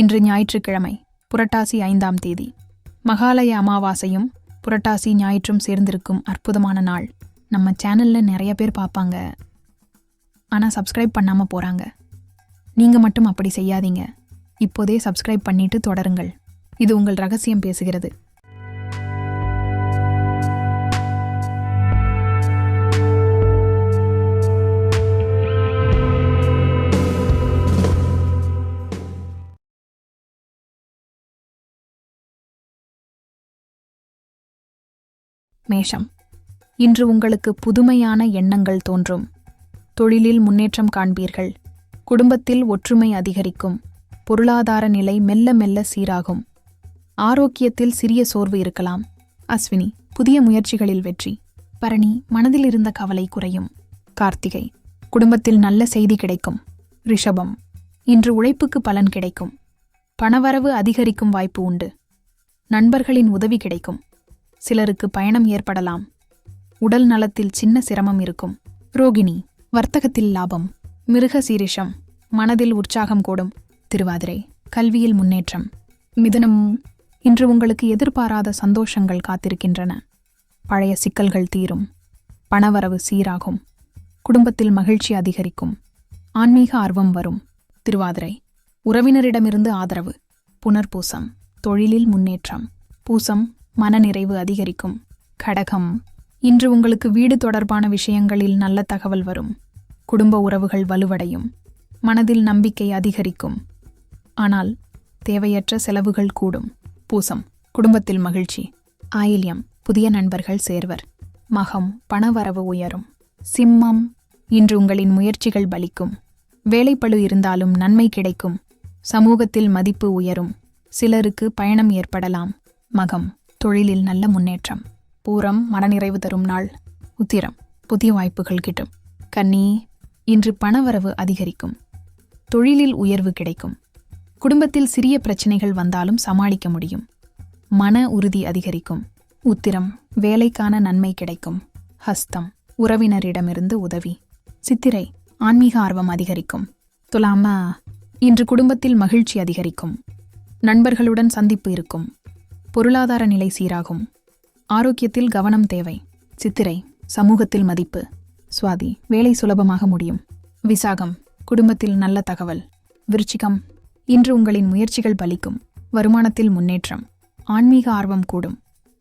இன்று ஞாயிற்றுக்கிழமை புரட்டாசி ஐந்தாம் தேதி. மகாலய அமாவாசையும் புரட்டாசி ஞாயிற்றும் சேர்ந்திருக்கும் அற்புதமான நாள். நம்ம சேனலில் நிறைய பேர் பார்ப்பாங்க ஆனால் சப்ஸ்கிரைப் பண்ணாமல் போகிறாங்க நீங்கள் மட்டும் அப்படி செய்யாதீங்க. இப்போதே சப்ஸ்கிரைப் பண்ணிட்டு தொடருங்கள். இது உங்கள் ரகசியம் பேசுகிறது. மேஷம். இன்று உங்களுக்கு புதுமையான எண்ணங்கள் தோன்றும். தொழிலில் முன்னேற்றம் காண்பீர்கள். குடும்பத்தில் ஒற்றுமை அதிகரிக்கும். பொருளாதார நிலை மெல்ல மெல்ல சீராகும். ஆரோக்கியத்தில் சிறிய சோர்வு இருக்கலாம். அஸ்வினி புதிய முயற்சிகளில் வெற்றி. பரணி மனதில் இருந்த கவலை குறையும். கார்த்திகை குடும்பத்தில் நல்ல செய்தி கிடைக்கும். ரிஷபம் இன்று உழைப்புக்கு பலன் கிடைக்கும். பணவரவு அதிகரிக்கும் வாய்ப்பு உண்டு. நண்பர்களின் உதவி கிடைக்கும். சிலருக்கு பயணம் ஏற்படலாம். உடல் நலத்தில் சின்ன சிரமம் இருக்கும். ரோகிணி வர்த்தகத்தில் லாபம். மிருக சீரிஷம். மனதில் உற்சாகம் கூடும். திருவாதிரை கல்வியில் முன்னேற்றம். மிதுனம் இன்று உங்களுக்கு எதிர்பாராத சந்தோஷங்கள் காத்திருக்கின்றன. பழைய சிக்கல்கள் தீரும். பணவரவு சீராகும். குடும்பத்தில் மகிழ்ச்சி அதிகரிக்கும். ஆன்மீக ஆர்வம் வரும். திருவாதிரை உறவினரிடமிருந்து ஆதரவு. புனர்பூசம் தொழிலில் முன்னேற்றம். பூசம் மனநிறைவு அதிகரிக்கும். கடகம். இன்று உங்களுக்கு வீடு தொடர்பான விஷயங்களில் நல்ல தகவல் வரும். குடும்ப உறவுகள் வலுவடையும். மனதில் நம்பிக்கை அதிகரிக்கும். ஆனால் தேவையற்ற செலவுகள் கூடும். பூசம். குடும்பத்தில் மகிழ்ச்சி. ஆயில்யம். புதிய நண்பர்கள் சேர்வர். மகம். பணவரவு உயரும். சிம்மம். இன்று உங்களின் முயற்சிகள் பலிக்கும். வேலைப்பளு இருந்தாலும் நன்மை கிடைக்கும். சமூகத்தில் மதிப்பு உயரும். சிலருக்கு பயணம் ஏற்படலாம். மகம். தொழிலில் நல்ல முன்னேற்றம் பூரம் மனநிறைவு தரும் நாள் உத்திரம் புதிய வாய்ப்புகள் கிட்டும். கன்னி இன்று பணவரவு அதிகரிக்கும். தொழிலில் உயர்வு கிடைக்கும். குடும்பத்தில் சிறிய பிரச்சனைகள் வந்தாலும் சமாளிக்க முடியும். மன உறுதி அதிகரிக்கும். உத்திரம் வேலைக்கான நன்மை கிடைக்கும். ஹஸ்தம் உறவினரிடமிருந்து உதவி. சித்திரை ஆன்மீக ஆர்வம் அதிகரிக்கும். துலாம இன்று குடும்பத்தில் மகிழ்ச்சி அதிகரிக்கும். நண்பர்களுடன் சந்திப்பு இருக்கும். பொருளாதார நிலை சீராகும். ஆரோக்கியத்தில் கவனம் தேவை. சித்திரை சமூகத்தில் மதிப்பு. சுவாதி வேலை சுலபமாக முடியும். விசாகம் குடும்பத்தில் நல்ல தகவல். விருச்சிகம் இன்று உங்களின் முயற்சிகள் பலிக்கும். வருமானத்தில் முன்னேற்றம். ஆன்மீக ஆர்வம் கூடும்.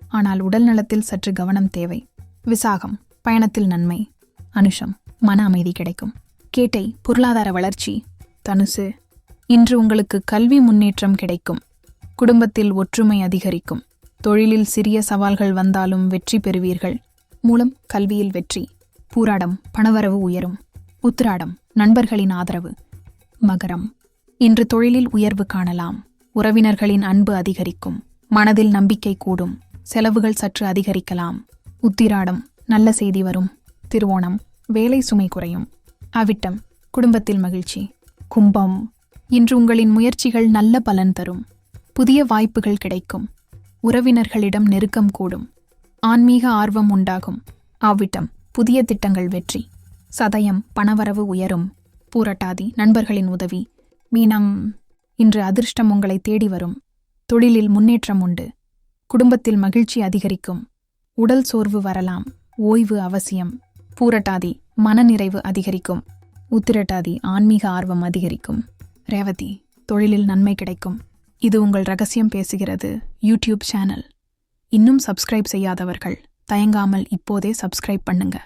ஆனால் உடல் நலத்தில் சற்று கவனம் தேவை. விசாகம் பயணத்தில் நன்மை. அனுஷம் மன அமைதி கிடைக்கும். கேட்டை பொருளாதார வளர்ச்சி. தனுசு இன்று உங்களுக்கு கல்வி முன்னேற்றம் கிடைக்கும். குடும்பத்தில் ஒற்றுமை அதிகரிக்கும். தொழிலில் சிறிய சவால்கள் வந்தாலும் வெற்றி பெறுவீர்கள். மூலம் கல்வியில் வெற்றி பூராடம் பணவரவு உயரும். உத்திராடம் நண்பர்களின் ஆதரவு. மகரம் இன்று தொழிலில் உயர்வு காணலாம். உறவினர்களின் அன்பு அதிகரிக்கும். மனதில் நம்பிக்கை கூடும். செலவுகள் சற்று அதிகரிக்கலாம். உத்திராடம் நல்ல செய்தி வரும். திருவோணம் வேலை சுமை குறையும். அவிட்டம் குடும்பத்தில் மகிழ்ச்சி. கும்பம் இன்று உங்களின் முயற்சிகள் நல்ல பலன் தரும். புதிய வாய்ப்புகள் கிடைக்கும். உறவினர்களிடம் நெருக்கம் கூடும். ஆன்மீக ஆர்வம் உண்டாகும். ஆவிட்டம் புதிய திட்டங்கள் வெற்றி. சதயம் பணவரவு உயரும். பூரட்டாதி நண்பர்களின் உதவி. மீனம் இன்று அதிர்ஷ்டம் உங்களை தேடி வரும். தொழிலில் முன்னேற்றம் உண்டு. குடும்பத்தில் மகிழ்ச்சி அதிகரிக்கும். உடல் சோர்வு வரலாம். ஓய்வு அவசியம். பூரட்டாதி மனநிறைவு அதிகரிக்கும். உத்திரட்டாதி ஆன்மீக ஆர்வம் அதிகரிக்கும். ரேவதி தொழிலில் நன்மை கிடைக்கும். இது உங்கள் ரகசியம் பேசுகிறது யூடியூப் சேனல். இன்னும் சப்ஸ்கிரைப் செய்யாதவர்கள் தயங்காமல் இப்போதே சப்ஸ்கிரைப் பண்ணுங்க.